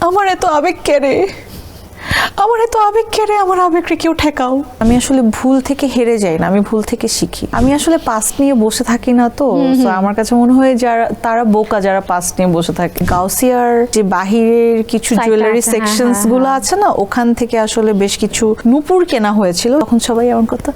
আমার এত আবেগ কেড়ে? আমার এত আবেগ কেড়ে আমার আবেগকে কেউ ঠেকাও। আমি আসলে ভুল থেকে হেরে যাই না আমি ভুল থেকে শিখি। আমি আসলে পাস্ট নিয়ে বসে থাকি না তো আমার কাছে মনে হয় যারা তারা বোকা যারা পাস্ট নিয়ে বসে থাকে। গাউসিয়ার যে বাহিরের কিছু জুয়েলারি হ্যাঁ, সেকশনস হ্যাঁ, গুলো হ্যাঁ। আছে না ওখান থেকে আসলে বেশ কিছু নুপুর কেনা হয়েছিল। তখন সবাই এমন করতো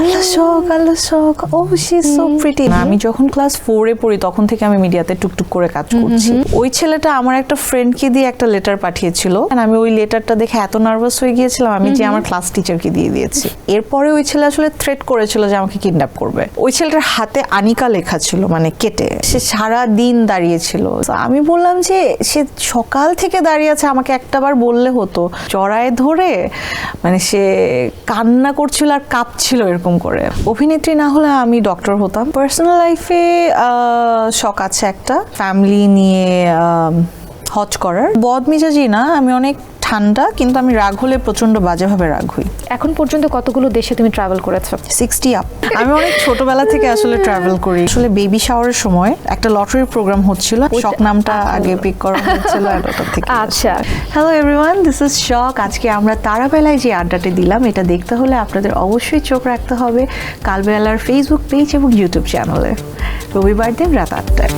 আল্লাহ শখ আল্লাহ শখ ও শি সো প্রিটি আমি যখন ক্লাস ফোরে পড়ি তখন থেকে আমি মিডিয়াতে টুকটুক করে কাজ করছি। ওই ছেলেটা আমার একটা ফ্রেন্ডকে দিয়ে একটা লেটার পাঠিয়েছিল আমি ওই লেটারটা দেখে এত নার্ভাস হয়ে গিয়েছিলাম আমি যে আমার ক্লাস টিচারকে দিয়ে দিয়েছি। এরপরে ওই ছেলে আসলে থ্রেট করেছিল যে আমাকে কিডন্যাপ করবে। ওই ছেলেটার হাতে আনিকা লেখা ছিল মানে কেটে। সে সারা দিন দাঁড়িয়েছিল আমি বললাম যে সে সকাল থেকে দাঁড়িয়ে আছে আমাকে একটাবার বললে হতো। জড়ায় ধরে মানে সে কান্না করছিল আর কাঁপছিল এরকম করে। অভিনেত্রী না হলে আমি ডক্টর হতাম। পার্সোনাল লাইফে শখ আছে একটা। ফ্যামিলি নিয়ে হজ করার। বদমিজাজি না আমি অনেক ঠান্ডা কিন্তু আমি রাগ হলে প্রচণ্ড বাজেভাবে রাগ হই। এখন পর্যন্ত কতগুলো দেশে তুমি ট্রাভেল করেছ? সিক্সটি আপ আমি অনেক ছোটবেলা থেকে আসলে ট্রাভেল করি। আসলে বেবি শাওয়ারের সময় একটা লটারির প্রোগ্রাম হচ্ছিল। শখ নামটা আগে পিক করা হচ্ছিল থেকে। আচ্ছা। হ্যালো এভরিওয়ান দিস ইজ শখ আজকে আমরা তারাবেলায় যে আড্ডাটি দিলাম এটা দেখতে হলে আপনাদের অবশ্যই চোখ রাখতে হবে কালবেলার ফেসবুক পেজ এবং ইউটিউব চ্যানেলে রবিবার দিন রাত আটটায়।